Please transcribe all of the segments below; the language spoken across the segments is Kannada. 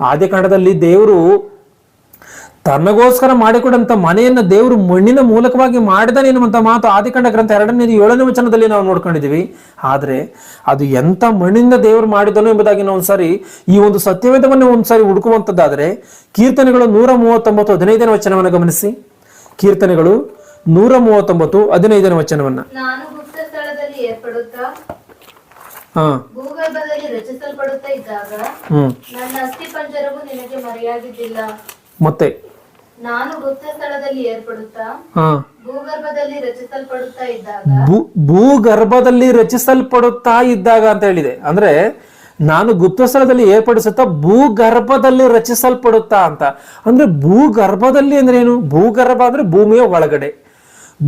ಆದಿಕಾಂಡದಲ್ಲಿ ದೇವರು ತನಗೋಸ್ಕರ ಮಾಡಿಕೊಡಂತ ಮನೆಯನ್ನ ದೇವರು ಮಣ್ಣಿನ ಮೂಲಕವಾಗಿ ಮಾಡಿದಾನೆ ಎನ್ನುವಂತ ಮಾತು ಆದಿಕಾಂಡ ಗ್ರಂಥ ಎರಡನೇ ಏಳನೇ ವಚನದಲ್ಲಿ ನಾವು ನೋಡ್ಕೊಂಡಿದ್ದೀವಿ. ಆದರೆ ಅದು ಎಂತ ಮಣ್ಣಿಂದ ದೇವರು ಮಾಡಿದನು ಎಂಬುದಾಗಿ ನಾವು ಒಂದ್ಸಾರಿ ಈ ಒಂದು ಸತ್ಯವೇದವನ್ನು ಒಂದ್ಸಾರಿ ಹುಡುಕುವಂಥದ್ದಾದರೆ ಕೀರ್ತನೆಗಳು ನೂರ ಮೂವತ್ತೊಂಬತ್ತು ಹದಿನೈದನೇ ವಚನವನ್ನು ಗಮನಿಸಿ. ಕೀರ್ತನೆಗಳು ನೂರ ಮೂವತ್ತೊಂಬತ್ತು ಹದಿನೈದನೇ ವಚನವನ್ನ. ಹಾ. ಭೂಗರ್ಭದಲ್ಲಿ ರಚಿಸಲ್ಪಡುತ್ತಾ ಇದ್ದಾಗ ನನ್ನ ಅಸ್ಥಿ ಪಂಜರವು ನಿನಗೆ ಮರೆಯಾಗಿದ್ದಿಲ್ಲ. ಮತ್ತೆ? ನಾನು ಗುಪ್ತ ಸ್ಥಳದಲ್ಲಿ ಏರ್ಪಡುತ್ತಾ ಭೂಗರ್ಭದಲ್ಲಿ ರಚಿಸಲ್ಪಡುತ್ತಾ ಇದ್ದಾಗ ಭೂಗರ್ಭದಲ್ಲಿ ರಚಿಸಲ್ಪಡುತ್ತಾ ಇದ್ದಾಗ ಅಂತ ಹೇಳಿದೆ. ಅಂದ್ರೆ ನಾನು ಗುಪ್ತ ಸ್ಥಳದಲ್ಲಿ ಏರ್ಪಡಿಸುತ್ತಾ ಭೂಗರ್ಭದಲ್ಲಿ ರಚಿಸಲ್ಪಡುತ್ತಾ ಅಂತ. ಅಂದ್ರೆ ಭೂಗರ್ಭದಲ್ಲಿ ಅಂದ್ರೆ ಏನು? ಭೂಗರ್ಭ ಅಂದ್ರೆ ಭೂಮಿಯ ಒಳಗಡೆ.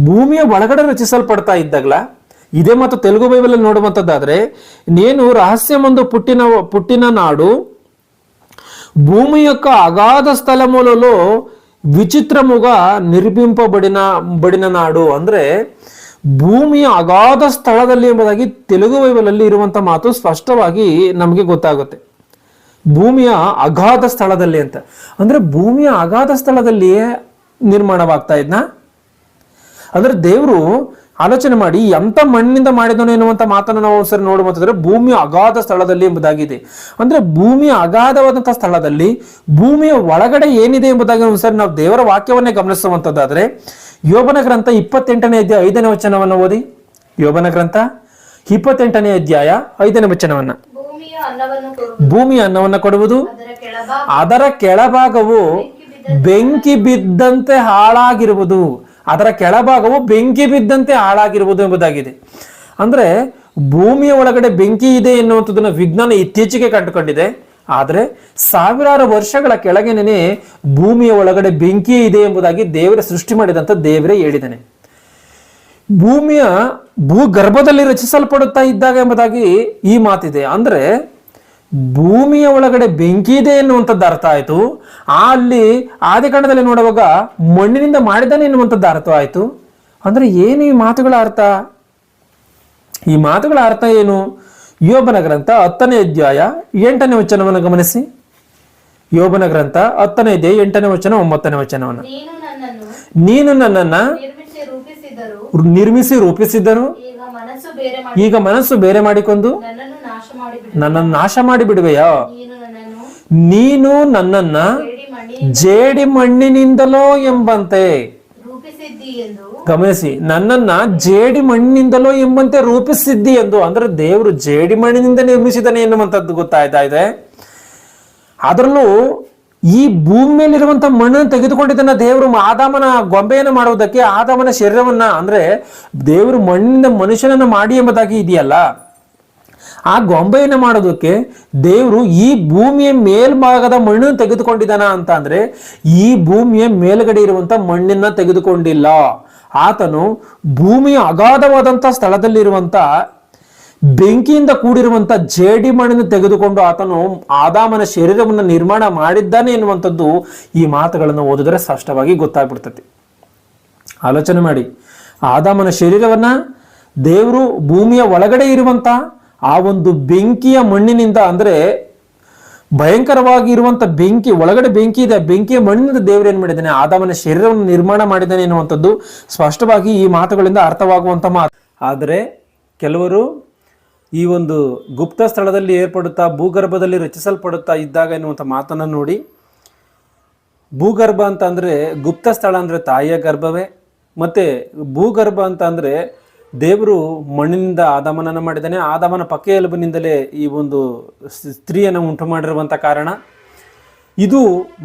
ಭೂಮಿಯ ಒಳಗಡೆ ರಚಿಸಲ್ಪಡ್ತಾ ಇದ್ದಾಗಲ? ಇದೇ ಮತ್ತು ತೆಲುಗು ಬೈಬಲ್ ನೋಡುವಂತದ್ದಾದ್ರೆ నేను రహస్యమందు పుట్టిన పుట్టిన నాడు భూమి యొక్క అగాధ స్థలములలో విచిత్రముగా నిర్మింపబడిన బడిన నాడు ಅಂದ್ರೆ ಭೂಮಿಯ ಅಗಾಧ ಸ್ಥಳದಲ್ಲಿ ಎಂಬುದಾಗಿ ತೆಲುಗು ಬೈಬಲಲ್ಲಿ ಇರುವಂತ ಮಾತು ಸ್ಪಷ್ಟವಾಗಿ ನಮಗೆ ಗೊತ್ತಾಗುತ್ತೆ ಭೂಮಿಯ ಅಗಾಧ ಸ್ಥಳದಲ್ಲಿ ಅಂತ ಅಂದ್ರೆ ಭೂಮಿಯ ಅಗಾಧ ಸ್ಥಳದಲ್ಲಿಯೇ ನಿರ್ಮಾಣವಾಗ್ತಾ ಇದ್ನ ಅಂದ್ರೆ ದೇವರು ಆಲೋಚನೆ ಮಾಡಿ ಎಂತ ಮಣ್ಣಿನಿಂದ ಮಾಡಿದನು ಎನ್ನುವಂತ ಮಾತನ್ನು ನಾವು ಸರಿ ನೋಡುವಂತಂದ್ರೆ ಭೂಮಿಯ ಅಗಾಧ ಸ್ಥಳದಲ್ಲಿ ಎಂಬುದಾಗಿದೆ. ಅಂದ್ರೆ ಭೂಮಿಯ ಅಗಾಧವಾದಂತಹ ಸ್ಥಳದಲ್ಲಿ ಭೂಮಿಯ ಒಳಗಡೆ ಏನಿದೆ ಎಂಬುದಾಗಿ ಒಂದ್ಸರಿ ನಾವು ದೇವರ ವಾಕ್ಯವನ್ನೇ ಗಮನಿಸುವಂತದ್ದಾದ್ರೆ ಯೋಬನ ಗ್ರಂಥ ಇಪ್ಪತ್ತೆಂಟನೇ ಅಧ್ಯಾಯ ಐದನೇ ವಚನವನ್ನು ಓದಿ. ಯೋಬನ ಗ್ರಂಥ ಇಪ್ಪತ್ತೆಂಟನೇ ಅಧ್ಯಾಯ ಐದನೇ ವಚನವನ್ನ. ಭೂಮಿಯ ಅನ್ನವನ್ನು ಕೊಡುವುದು. ಅದರ ಕೆಳಭಾಗವು ಬೆಂಕಿ ಬಿದ್ದಂತೆ ಹಾಳಾಗಿರುವುದು. ಅದರ ಕೆಳಭಾಗವು ಬೆಂಕಿ ಬಿದ್ದಂತೆ ಹಾಳಾಗಿರುವುದು ಎಂಬುದಾಗಿದೆ. ಅಂದರೆ ಭೂಮಿಯ ಒಳಗಡೆ ಬೆಂಕಿ ಇದೆ ಎನ್ನುವಂಥದ್ದನ್ನು ವಿಜ್ಞಾನ ಇತ್ತೀಚೆಗೆ ಕಂಡುಕೊಂಡಿದೆ. ಆದರೆ ಸಾವಿರಾರು ವರ್ಷಗಳ ಕೆಳಗೇನೆ ಭೂಮಿಯ ಒಳಗಡೆ ಬೆಂಕಿ ಇದೆ ಎಂಬುದಾಗಿ ದೇವರ ಸೃಷ್ಟಿ ಮಾಡಿದಂತ ದೇವರೇ ಹೇಳಿದ್ದಾನೆ. ಭೂಮಿಯ ಭೂಗರ್ಭದಲ್ಲಿ ರಚಿಸಲ್ಪಡುತ್ತಾ ಇದ್ದಾಗ ಎಂಬುದಾಗಿ ಈ ಮಾತಿದೆ. ಅಂದ್ರೆ ಭೂಮಿಯ ಒಳಗಡೆ ಬೆಂಕಿ ಇದೆ ಎನ್ನುವಂಥದ್ದು ಅರ್ಥ ಆಯಿತು. ಆ ಅಲ್ಲಿ ಆದಿಕಾಂಡದಲ್ಲಿ ನೋಡುವಾಗ ಮಣ್ಣಿನಿಂದ ಮಾಡಿದ್ದಾನೆ ಎನ್ನುವಂಥದ್ದು ಅರ್ಥ ಆಯಿತು. ಅಂದ್ರೆ ಏನು ಈ ಮಾತುಗಳ ಅರ್ಥ? ಈ ಮಾತುಗಳ ಅರ್ಥ ಏನು? ಯೋಬನ ಗ್ರಂಥ ಹತ್ತನೇ ಅಧ್ಯಾಯ ಎಂಟನೇ ವಚನವನ್ನು ಗಮನಿಸಿ. ಯೋಬನ ಗ್ರಂಥ ಹತ್ತನೇ ಅಧ್ಯಾಯ ಎಂಟನೇ ವಚನ ಒಂಬತ್ತನೇ ವಚನವನ್ನು. ನೀನು ನನ್ನನ್ನು ನೀನು ನನ್ನನ್ನ ನಿರ್ಮಿಸಿ ರೂಪಿಸಿದರು. ಈಗ ಮನಸ್ಸು ಬೇರೆ ಮಾಡಿಕೊಂಡು ನನ್ನನ್ನು ನಾಶ ಮಾಡಿ ಬಿಡುವೆಯೋ ನೀನು ನನ್ನನ್ನು ನೀನು ನನ್ನನ್ನ ಜೇಡಿ ಮಣ್ಣಿನಿಂದಲೋ ಎಂಬಂತೆ. ಗಮನಿಸಿ ನನ್ನನ್ನ ಜೇಡಿ ಮಣ್ಣಿನಿಂದಲೋ ಎಂಬಂತೆ ರೂಪಿಸಿದ್ದಿ ಎಂದು. ಅಂದ್ರೆ ದೇವರು ಜೇಡಿ ಮಣ್ಣಿನಿಂದ ನಿರ್ಮಿಸಿದನೆ ಎನ್ನುವಂಥದ್ದು ಗೊತ್ತಾಯ್ತಾ ಇದೆ? ಅದರಲ್ಲೂ ಈ ಭೂಮಿ ಮೇಲಿರುವಂತ ಮಣ್ಣನ್ನು ತೆಗೆದುಕೊಂಡಿದ್ದನ್ನ ದೇವರು ಆದಾಮನ ಗೊಂಬೆಯನ್ನು ಮಾಡುವುದಕ್ಕೆ ಆದಾಮನ ಶರೀರವನ್ನ ಅಂದ್ರೆ ದೇವರು ಮಣ್ಣಿನಿಂದ ಮನುಷ್ಯನನ್ನ ಮಾಡಿ ಎಂಬುದಾಗಿ ಇದೆಯಲ್ಲ? ಆ ಗೊಂಬೆಯನ್ನು ಮಾಡೋದಕ್ಕೆ ದೇವರು ಈ ಭೂಮಿಯ ಮೇಲ್ಭಾಗದ ಮಣ್ಣನ್ನು ತೆಗೆದುಕೊಂಡಿದ್ದಾನ ಅಂತ ಅಂದ್ರೆ ಈ ಭೂಮಿಯ ಮೇಲ್ಗಡೆ ಇರುವಂತ ಮಣ್ಣನ್ನ ತೆಗೆದುಕೊಂಡಿಲ್ಲ. ಆತನು ಭೂಮಿಯ ಅಗಾಧವಾದಂತ ಸ್ಥಳದಲ್ಲಿರುವಂತ ಬೆಂಕಿಯಿಂದ ಕೂಡಿರುವಂತ ಜೇಡಿ ಮಣ್ಣನ್ನು ತೆಗೆದುಕೊಂಡು ಆತನು ಆದಾಮನ ಶರೀರವನ್ನು ನಿರ್ಮಾಣ ಮಾಡಿದ್ದಾನೆ ಎನ್ನುವಂಥದ್ದು ಈ ಮಾತುಗಳನ್ನು ಓದಿದ್ರೆ ಸ್ಪಷ್ಟವಾಗಿ ಗೊತ್ತಾಗ್ಬಿಡ್ತದೆ. ಆಲೋಚನೆ ಮಾಡಿ. ಆದಾಮನ ಶರೀರವನ್ನ ದೇವರು ಭೂಮಿಯ ಒಳಗಡೆ ಇರುವಂತ ಆ ಒಂದು ಬೆಂಕಿಯ ಮಣ್ಣಿನಿಂದ ಅಂದ್ರೆ ಭಯಂಕರವಾಗಿ ಇರುವಂತ ಬೆಂಕಿ, ಒಳಗಡೆ ಬೆಂಕಿ ಇದೆ ಬೆಂಕಿಯ ಮಣ್ಣಿನಿಂದ ದೇವರು ಏನ್ ಮಾಡಿದ್ದಾನೆ? ಆದಾಮನ ಶರೀರವನ್ನು ನಿರ್ಮಾಣ ಮಾಡಿದ್ದಾನೆ ಎನ್ನುವಂಥದ್ದು ಸ್ಪಷ್ಟವಾಗಿ ಈ ಮಾತುಗಳಿಂದ ಅರ್ಥವಾಗುವಂತ ಮಾತು. ಆದರೆ ಕೆಲವರು ಈ ಒಂದು ಗುಪ್ತ ಸ್ಥಳದಲ್ಲಿ ಏರ್ಪಡುತ್ತಾ, ಭೂಗರ್ಭದಲ್ಲಿ ರಚಿಸಲ್ಪಡುತ್ತಾ ಇದ್ದಾಗ ಎನ್ನುವಂಥ ಮಾತನ್ನು ನೋಡಿ, ಭೂಗರ್ಭ ಅಂತ ಅಂದರೆ ಗುಪ್ತ ಸ್ಥಳ ಅಂದರೆ ತಾಯಿಯ ಗರ್ಭವೇ, ಮತ್ತು ಭೂಗರ್ಭ ಅಂತ ಅಂದರೆ ದೇವರು ಮಣ್ಣಿನಿಂದ ಆದಾಮನನ್ನು ಮಾಡಿದ್ದಾನೆ. ಆದಾಮನ ಪಕ್ಕ ಎಲುಬಿನಿಂದಲೇ ಈ ಒಂದು ಸ್ತ್ರೀಯನ್ನು ಉಂಟು ಮಾಡಿರುವಂಥ ಕಾರಣ. ಇದು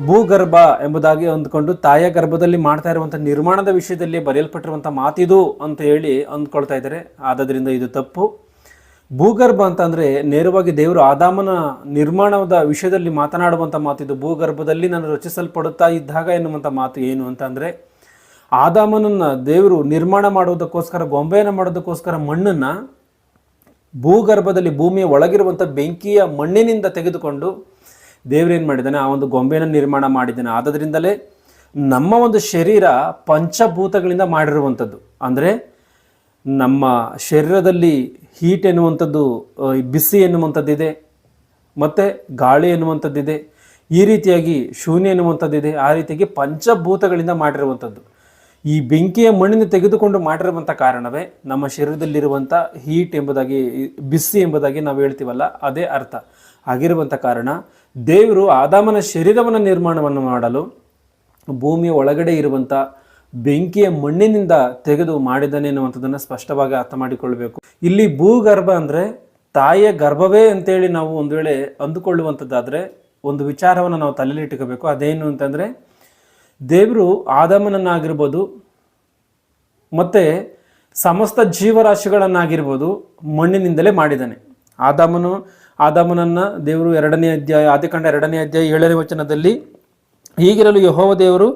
ಭೂಗರ್ಭ ಎಂಬುದಾಗಿ ಅಂದ್ಕೊಂಡು ತಾಯಿಯ ಗರ್ಭದಲ್ಲಿ ಮಾಡ್ತಾ ಇರುವಂಥ ನಿರ್ಮಾಣದ ವಿಷಯದಲ್ಲಿ ಬರೆಯಲ್ಪಟ್ಟಿರುವಂಥ ಮಾತಿದು ಅಂತ ಹೇಳಿ ಅಂದ್ಕೊಳ್ತಾ ಇದ್ದಾರೆ. ಆದ್ದರಿಂದ ಇದು ತಪ್ಪು. ಭೂಗರ್ಭ ಅಂತಂದರೆ ನೇರವಾಗಿ ದೇವರು ಆದಾಮನ ನಿರ್ಮಾಣದ ವಿಷಯದಲ್ಲಿ ಮಾತನಾಡುವಂಥ ಮಾತಿದು. ಭೂಗರ್ಭದಲ್ಲಿ ನಾನು ರಚಿಸಲ್ಪಡುತ್ತಾ ಇದ್ದಾಗ ಎನ್ನುವಂಥ ಮಾತು ಏನು ಅಂತ ಅಂದರೆ ಆದಾಮನನ್ನು ದೇವರು ನಿರ್ಮಾಣ ಮಾಡುವುದಕ್ಕೋಸ್ಕರ, ಗೊಂಬೆಯನ್ನು ಮಾಡೋದಕ್ಕೋಸ್ಕರ ಮಣ್ಣನ್ನು ಭೂಗರ್ಭದಲ್ಲಿ ಭೂಮಿಯ ಒಳಗಿರುವಂಥ ಬೆಂಕಿಯ ಮಣ್ಣಿನಿಂದ ತೆಗೆದುಕೊಂಡು ದೇವರೇನು ಮಾಡಿದ್ದಾನೆ? ಆ ಒಂದು ಗೊಂಬೆಯನ್ನು ನಿರ್ಮಾಣ ಮಾಡಿದ್ದಾನೆ. ಆದ್ದರಿಂದಲೇ ನಮ್ಮ ಒಂದು ಶರೀರ ಪಂಚಭೂತಗಳಿಂದ ಮಾಡಿರುವಂಥದ್ದು. ಅಂದರೆ ನಮ್ಮ ಶರೀರದಲ್ಲಿ ಹೀಟ್ ಎನ್ನುವಂಥದ್ದು ಬಿಸಿ ಎನ್ನುವಂಥದ್ದಿದೆ, ಮತ್ತು ಗಾಳಿ ಎನ್ನುವಂಥದ್ದಿದೆ, ಈ ರೀತಿಯಾಗಿ ಶೂನ್ಯ ಎನ್ನುವಂಥದ್ದಿದೆ, ಆ ರೀತಿಯಾಗಿ ಪಂಚಭೂತಗಳಿಂದ ಮಾಡಿರುವಂಥದ್ದು. ಈ ಬೆಂಕಿಯ ಮಣ್ಣಿನ ತೆಗೆದುಕೊಂಡು ಮಾಡಿರುವಂಥ ಕಾರಣವೇ ನಮ್ಮ ಶರೀರದಲ್ಲಿರುವಂಥ ಹೀಟ್ ಎಂಬುದಾಗಿ, ಬಿಸಿ ಎಂಬುದಾಗಿ ನಾವು ಹೇಳ್ತೀವಲ್ಲ, ಅದೇ ಅರ್ಥ. ಆಗಿರುವಂಥ ಕಾರಣ, ದೇವರು ಆದಾಮನ ಶರೀರವನ್ನು ನಿರ್ಮಾಣವನ್ನು ಮಾಡಲು ಭೂಮಿಯ ಒಳಗಡೆ ಇರುವಂಥ ಬೆಂಕಿಯ ಮಣ್ಣಿನಿಂದ ತೆಗೆದು ಮಾಡಿದ್ದಾನೆ ಎನ್ನುವಂಥದ್ದನ್ನು ಸ್ಪಷ್ಟವಾಗಿ ಅರ್ಥ ಮಾಡಿಕೊಳ್ಳಬೇಕು ಇಲ್ಲಿ ಭೂಗರ್ಭ ಅಂದರೆ ತಾಯಿಯ ಗರ್ಭವೇ ಅಂತೇಳಿ ನಾವು ಒಂದು ವೇಳೆ ಅಂದುಕೊಳ್ಳುವಂಥದ್ದಾದರೆ ಒಂದು ವಿಚಾರವನ್ನು ನಾವು ತಲೆಯಲ್ಲಿ ಇಟ್ಕೋಬೇಕು. ಅದೇನು ಅಂತಂದರೆ ದೇವರು ಆದಮನನ್ನಾಗಿರ್ಬೋದು, ಮತ್ತು ಸಮಸ್ತ ಜೀವರಾಶಿಗಳನ್ನಾಗಿರ್ಬೋದು ಮಣ್ಣಿನಿಂದಲೇ ಮಾಡಿದ್ದಾನೆ. ಆದಾಮನು, ಆದಾಮನನ್ನು ದೇವರು ಎರಡನೇ ಅಧ್ಯಾಯ, ಆದಿಕಾಂಡ ಎರಡನೇ ಅಧ್ಯಾಯ ಏಳನೇ ವಚನದಲ್ಲಿ, ಹೀಗಿರಲು ಯಹೋವ ದೇವರು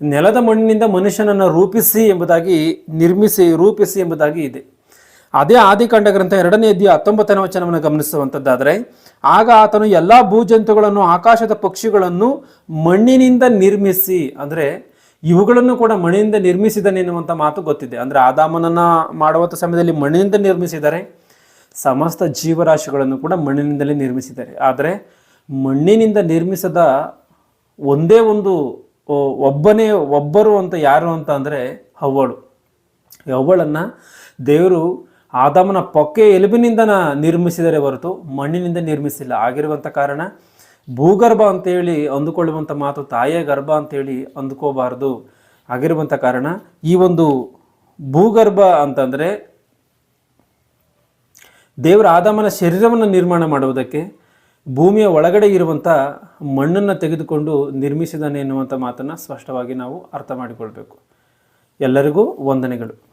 ನೆಲದ ಮಣ್ಣಿನಿಂದ ಮನುಷ್ಯನನ್ನು ರೂಪಿಸಿ ಎಂಬುದಾಗಿ ನಿರ್ಮಿಸಿ, ರೂಪಿಸಿ ಎಂಬುದಾಗಿ ಇದೆ. ಅದೇ ಆದಿಕಾಂಡ ಗ್ರಂಥ ಎರಡನೇ ಅಧ್ಯಾಯ ಹತ್ತೊಂಬತ್ತನೇ ವಚನವನ್ನು ಗಮನಿಸುವಂಥದ್ದಾದರೆ, ಆಗ ಆತನು ಎಲ್ಲ ಭೂಜಂತುಗಳನ್ನು, ಆಕಾಶದ ಪಕ್ಷಿಗಳನ್ನು ಮಣ್ಣಿನಿಂದ ನಿರ್ಮಿಸಿ, ಅಂದರೆ ಇವುಗಳನ್ನು ಕೂಡ ಮಣ್ಣಿನಿಂದ ನಿರ್ಮಿಸಿದನೆ ಎನ್ನುವಂಥ ಮಾತು ಗೊತ್ತಿದೆ. ಅಂದರೆ ಆದಾಮನನ್ನ ಮಾಡುವಂಥ ಸಮಯದಲ್ಲಿ ಮಣ್ಣಿನಿಂದ ನಿರ್ಮಿಸಿದ್ದಾರೆ, ಸಮಸ್ತ ಜೀವರಾಶಿಗಳನ್ನು ಕೂಡ ಮಣ್ಣಿನಿಂದಲೇ ನಿರ್ಮಿಸಿದ್ದಾರೆ. ಆದರೆ ಮಣ್ಣಿನಿಂದ ನಿರ್ಮಿಸದ ಒಂದೇ ಒಂದು ಒಬ್ಬನೇ, ಒಬ್ಬರು ಅಂತ ಯಾರು ಅಂತ ಅಂದರೆ ಹವ್ವಳು. ಹವ್ವಳನ್ನು ದೇವರು ಆದಾಮನ ಪೊಕ್ಕೆ ಎಲುಬಿನಿಂದ ನಿರ್ಮಿಸಿದರೆ ಹೊರತು ಮಣ್ಣಿನಿಂದ ನಿರ್ಮಿಸಿಲ್ಲ. ಆಗಿರುವಂಥ ಕಾರಣ ಭೂಗರ್ಭ ಅಂತೇಳಿ ಅಂದುಕೊಳ್ಳುವಂಥ ಮಾತು ತಾಯಿಯ ಗರ್ಭ ಅಂತೇಳಿ ಅಂದುಕೋಬಾರ್ದು. ಆಗಿರುವಂಥ ಕಾರಣ ಈ ಒಂದು ಭೂಗರ್ಭ ಅಂತಂದರೆ ದೇವರ ಆದಮನ ಶರೀರವನ್ನು ನಿರ್ಮಾಣ ಮಾಡುವುದಕ್ಕೆ ಭೂಮಿಯ ಒಳಗಡೆ ಇರುವಂಥ ಮಣ್ಣನ್ನು ತೆಗೆದುಕೊಂಡು ನಿರ್ಮಿಸಿದಾನೆ ಎನ್ನುವಂಥ ಮಾತನ್ನು ಸ್ಪಷ್ಟವಾಗಿ ನಾವು ಅರ್ಥ ಮಾಡಿಕೊಳ್ಬೇಕು. ಎಲ್ಲರಿಗೂ ವಂದನೆಗಳು.